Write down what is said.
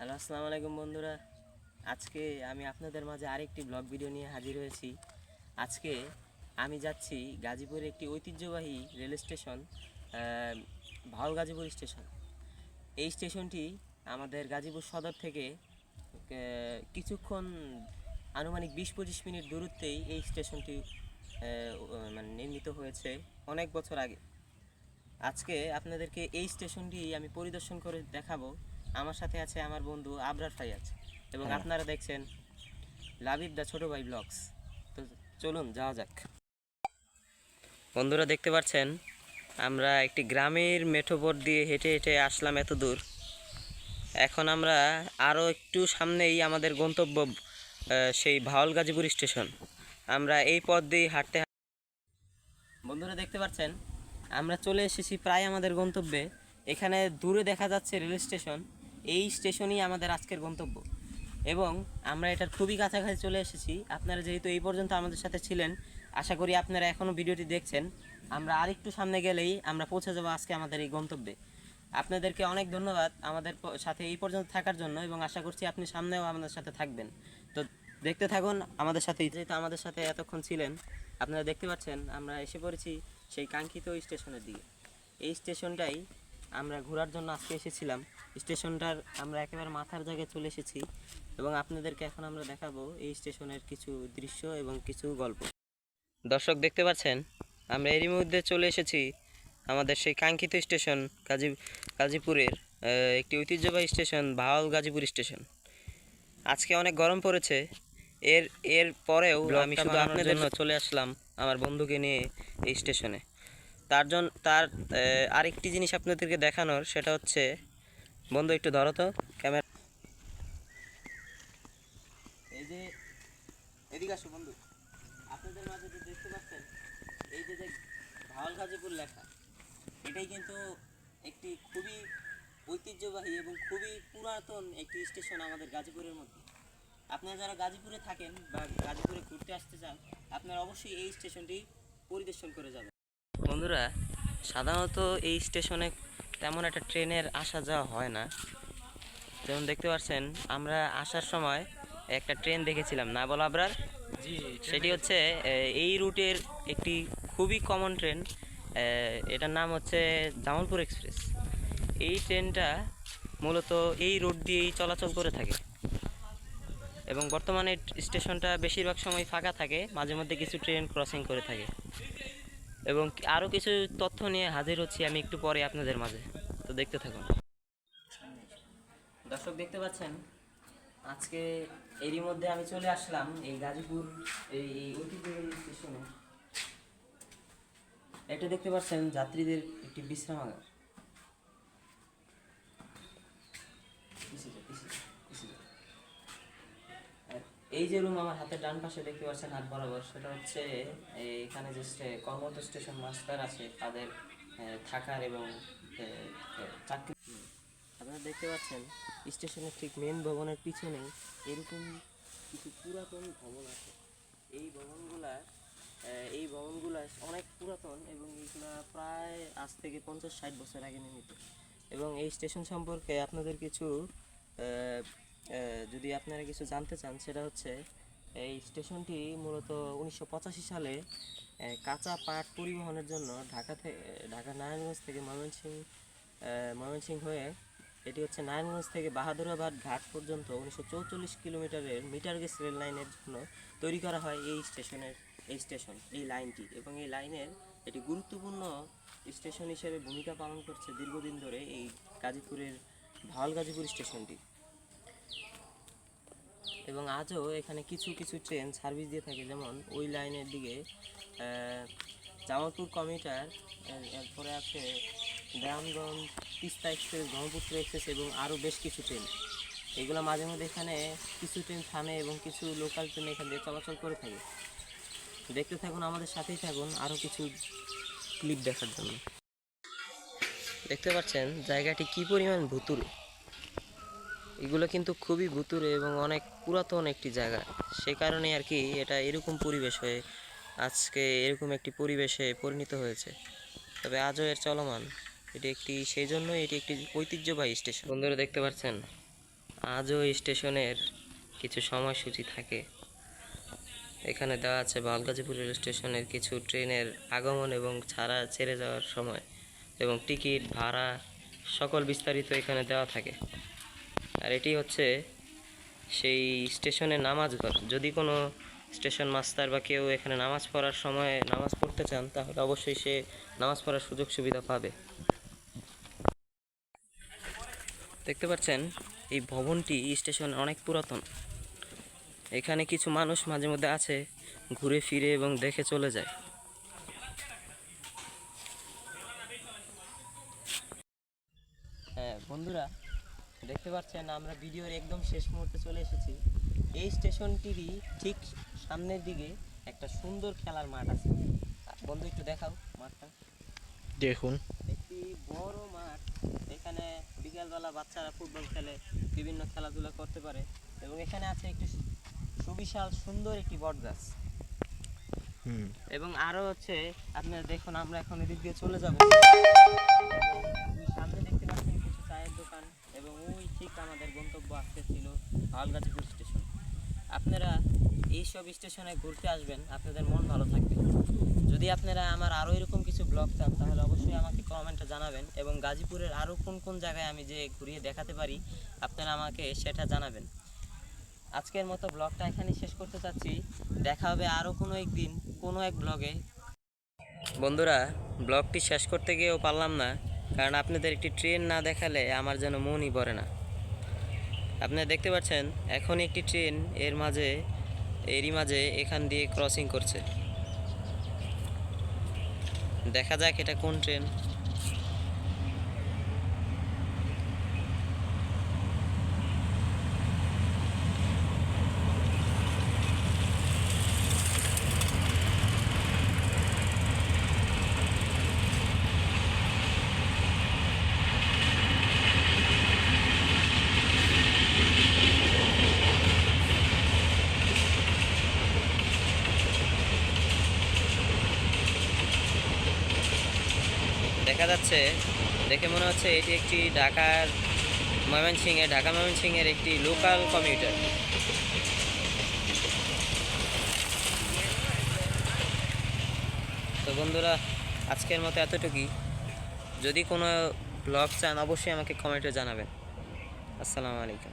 Hello, আসসালামু আলাইকুম বন্ধুরা। আজকে আমি আপনাদের মাঝে আরেকটি ব্লগ ভিডিও নিয়ে হাজির হয়েছি। আজকে আমি যাচ্ছি গাজীপুরের একটি ঐতিহ্যবাহী rail station Bhawal Gazipur station. এই স্টেশনটি আমাদের গাজীপুর সদর থেকে কিছুক্ষণ আনুমানিক বিশ পঁচিশ মিনিট দূরত্বেই এই স্টেশনটি মানে নির্মিত হয়েছে অনেক বছর আগে। আজকে আপনাদেরকে এই স্টেশনটি আমি পরিদর্শন করে দেখাবো। আমার সাথে আছে আমার বন্ধু আবরার ফাইয়াজ এবং হ্যাঁ। আপনারা দেখছেন লাবিব দা ছোট ভাই ব্লগস তো চলুন যাওয়া যাক। বন্ধুরা দেখতে পাচ্ছেন আমরা একটি গ্রামের মেঠোপর দিয়ে হেঁটে হেঁটে আসলাম এত দূর। এখন আমরা আরও একটু সামনেই আমাদের গন্তব্য সেই ভাওল গাজীপুর স্টেশন। আমরা এই পথ দিয়ে হাঁটতে বন্ধুরা দেখতে পাচ্ছেন আমরা চলে এসেছি প্রায় আমাদের গন্তব্যে। এখানে দূরে দেখা যাচ্ছে রেল স্টেশন। এই স্টেশনই আমাদের আজকের গন্তব্য। এবং আমরা এটার খুবই কাছাকাছি চলে এসেছি। আপনারা যেহেতু এই পর্যন্ত আমাদের সাথে ছিলেন, আশা করি আপনারা এখনও ভিডিওটি দেখছেন। আমরা আরেকটু সামনে গেলেই আমরা পৌঁছে যাব আজকে আমাদের এই গন্তব্যে। আপনাদেরকে অনেক ধন্যবাদ আমাদের সাথে এই পর্যন্ত থাকার জন্য এবং আশা করছি আপনি সামনেও আমাদের সাথে থাকবেন। তো দেখতে থাকুন আমাদের সাথে, যেহেতু আমাদের সাথে এতক্ষণ ছিলেন, আপনারা দেখতে পাচ্ছেন আমরা এসে পড়েছি সেই কাঙ্ক্ষিত স্টেশনের দিকে। এই স্টেশনটাই আমরা ঘোরার জন্য আজকে এসেছিলাম। স্টেশনটার আমরা একেবারে মাথার জায়গায় চলে এসেছি এবং আপনাদেরকে এখন আমরা দেখাবো এই স্টেশনের কিছু দৃশ্য এবং কিছু গল্প। দর্শক দেখতে পাচ্ছেন? আমরা এরই মধ্যে চলে এসেছি আমাদের সেই কাঙ্ক্ষিত স্টেশন গাজী গাজীপুরের একটি ঐতিহ্যবাহী স্টেশন ভাওয়াল গাজীপুর স্টেশন। আজকে অনেক গরম পড়েছে। এর এর পরেও আমি শুধু আপনাদের জন্য চলে আসলাম আমার বন্ধুকে নিয়ে এই স্টেশনে। তার জন্য তার আরেকটি জিনিস আপনাদেরকে দেখানোর, সেটা হচ্ছে, বন্ধু একটু ধরো তো, ক্যামেরা এই যে, এদিকে আসো বন্ধু। আপনাদের মাঝে যে দেখতে পাচ্ছেন, এই যে যে ভাওয়াল গাজীপুর লেখা, এটাই কিন্তু একটি খুবই ঐতিহ্যবাহী এবং খুবই পুরাতন একটি স্টেশন আমাদের গাজীপুরের মধ্যে। আপনারা যারা গাজীপুরে থাকেন বা গাজীপুরে ঘুরতে আসতে চান, আপনারা অবশ্যই এই স্টেশনটি পরিদর্শন করে যাবেন। বন্ধুরা সাধারণত এই স্টেশনে তেমন একটা ট্রেনের আসা যাওয়া হয় না। যেমন দেখতে পাচ্ছেন আমরা আসার সময় একটা ট্রেন দেখেছিলাম না বল আবরার? জি সেটি হচ্ছে এই রুটের একটি খুবই কমন ট্রেন এটার নাম হচ্ছে জামালপুর এক্সপ্রেস। এই ট্রেনটা মূলত এই রুট দিয়েই চলাচল করে থাকে। এবং বর্তমানে স্টেশনটা বেশিরভাগ সময় ফাঁকা থাকে মাঝে মধ্যে কিছু ট্রেন ক্রসিং করে থাকে। এবং আরও কিছু তথ্য নিয়ে হাজির হচ্ছি আমি একটু পরে আপনাদের মাঝে। তো দেখতে থাকুন। দর্শক, দেখতে পাচ্ছেন? আজকে এরই মধ্যে আমি চলে আসলাম এই গাজীপুর, এই ঐতিহ্যবাহী স্টেশনে। এটা দেখতে পাচ্ছেন যাত্রীদের একটি বিশ্রামাগার। এই যে রুম আমার হাতের ডান পাশে দেখতে পাচ্ছেন হাত বরাবর, সেটা হচ্ছে এখানে যে কর্মরত স্টেশন মাস্টার আছে, তাদের থাকার এবং চাকরি। আপনারা দেখতে পাচ্ছেন, স্টেশনের ঠিক মেন ভবনের পিছনে এরকম কিছু পুরাতন ভবন আছে। এই ভবনগুলা এই ভবনগুলা অনেক পুরাতন এবং এইগুলা প্রায় আজ থেকে পঞ্চাশ ষাট বছর আগে নির্মিত। এবং এই স্টেশন সম্পর্কে আপনাদের কিছু যদি আপনারা কিছু জানতে চান, সেটা হচ্ছে, এই স্টেশনটি মূলত উনিশশো পঁচাশি সালে কাঁচা পাট পরিবহনের জন্য ঢাকা থেকে ঢাকা নারায়ণগঞ্জ থেকে ময়মনসিংহ ময়মনসিংহ হয়ে, এটি হচ্ছে নারায়ণগঞ্জ থেকে বাহাদুরাবাদ ঘাট পর্যন্ত উনিশশো কিলোমিটারের মিটার গেজ রেল লাইনের জন্য তৈরি করা হয় এই স্টেশনের, এই স্টেশন, এই লাইনটি। এবং এই লাইনের এটি গুরুত্বপূর্ণ স্টেশন হিসেবে ভূমিকা পালন করছে দীর্ঘদিন ধরে এই গাজীপুরের, ভাওয়াল গাজীপুর স্টেশনটি। এবং আজও এখানে কিছু কিছু ট্রেন সার্ভিস দিয়ে থাকে। যেমন ওই লাইনের দিকে জামালপুর কমিউটার এরপরে আছে গ্রামগঞ্জ তিস্তা এক্সপ্রেস ব্রহ্মপুত্র এক্সপ্রেস এবং আরও বেশ কিছু ট্রেন এগুলো মাঝে মধ্যে এখানে কিছু ট্রেন থামে এবং কিছু লোকাল ট্রেন এখান দিয়ে চলাচল করে থাকে। দেখতে থাকুন, আমাদের সাথেই থাকুন, আরও কিছু ক্লিপ দেখার জন্য। দেখতে পাচ্ছেন, জায়গাটি কি পরিমাণ ভুতুরে এগুলো কিন্তু খুবই ভুতুরে এবং অনেক পুরাতন একটি জায়গা। সে কারণে আর কি এটা এরকম পরিবেশ হয়ে আজকে এরকম একটি পরিবেশে পরিণত হয়েছে। তবে আজও এর চলমান। এটি একটি, সেই জন্য এটি একটি ঐতিহ্যবাহী স্টেশন। বন্ধুরা, দেখতে পাচ্ছেন? আজও স্টেশনের কিছু সময়সূচি থাকে। এখানে দেওয়া আছে বালগাজীপুর রেল স্টেশনের কিছু ট্রেনের আগমন এবং ছাড়া ছেড়ে যাওয়ার সময় এবং টিকিট, ভাড়া সকল বিস্তারিত এখানে দেওয়া থাকে। আর এটি হচ্ছে সেই স্টেশনের নামাজ ঘর। যদি কোনো স্টেশন মাস্টার বা কেউ এখানে নামাজ পড়ার সময় নামাজ পড়তে চান, তাহলে অবশ্যই সে নামাজ পড়ার সুযোগ সুবিধা পাবে। দেখতে পাচ্ছেন, এই ভবনটি স্টেশন অনেক পুরাতন। এখানে কিছু মানুষ মাঝে মধ্যে আছে, ঘুরে ফিরে এবং দেখে চলে যায়। হ্যাঁ বন্ধুরা দেখতে পাচ্ছেন আমরা ভিডিওর একদম শেষ মুহূর্তে চলে এসেছি। এই স্টেশনটিরই ঠিক সামনের দিকে একটা সুন্দর খেলার মাঠ আছে। বন্ধু একটু দেখাও মাঠটা। দেখুন। একটি বড় মাঠ এখানে বিকালবেলা বাচ্চারা ফুটবল খেলে বিভিন্ন খেলাধুলা করতে পারে এবং এখানে আছে একটি সুবিশাল সুন্দর একটি বট গাছ। হুম। এবং আরও হচ্ছে আপনারা দেখুন আমরা এখন এদিক দিয়ে চলে যাব। এবং ওই ঠিক আমাদের গন্তব্য আজকে ছিল হালগাজীপুর স্টেশন। আপনারা এইসব স্টেশনে ঘুরতে আসবেন, আপনাদের মন ভালো থাকবে। যদি আপনারা আমার আরও এরকম কিছু ব্লগ চান, তাহলে অবশ্যই আমাকে কমেন্টে জানাবেন এবং গাজীপুরের আরও কোন কোন জায়গায় আমি যে ঘুরিয়ে দেখাতে পারি, আপনারা আমাকে সেটা জানাবেন। আজকের মতো ব্লগটা এখানে শেষ করতে চাচ্ছি। দেখা হবে আরও কোনো একদিন, কোনো এক ব্লগে। বন্ধুরা, ব্লগটি শেষ করতে গিয়েও পারলাম না। কারণ আপনাদের একটি ট্রেন না দেখালে আমার যেন মনই পড়ে না। আপনারা দেখতে পাচ্ছেন, এখন একটি ট্রেন এর মাঝে, এরই মাঝে এখান দিয়ে ক্রসিং করছে। দেখা যাক এটা কোন ট্রেন। দেখা যাচ্ছে, দেখে মনে হচ্ছে এটি একটি ঢাকার ময়মনসিংহে, ঢাকা ময়মনসিংহের একটি লোকাল কমিউটার। তো বন্ধুরা, আজকের মতো এতটুকুই। যদি কোনো ব্লগ চান, অবশ্যই আমাকে কমেন্টে জানাবেন। আসসালামু আলাইকুম।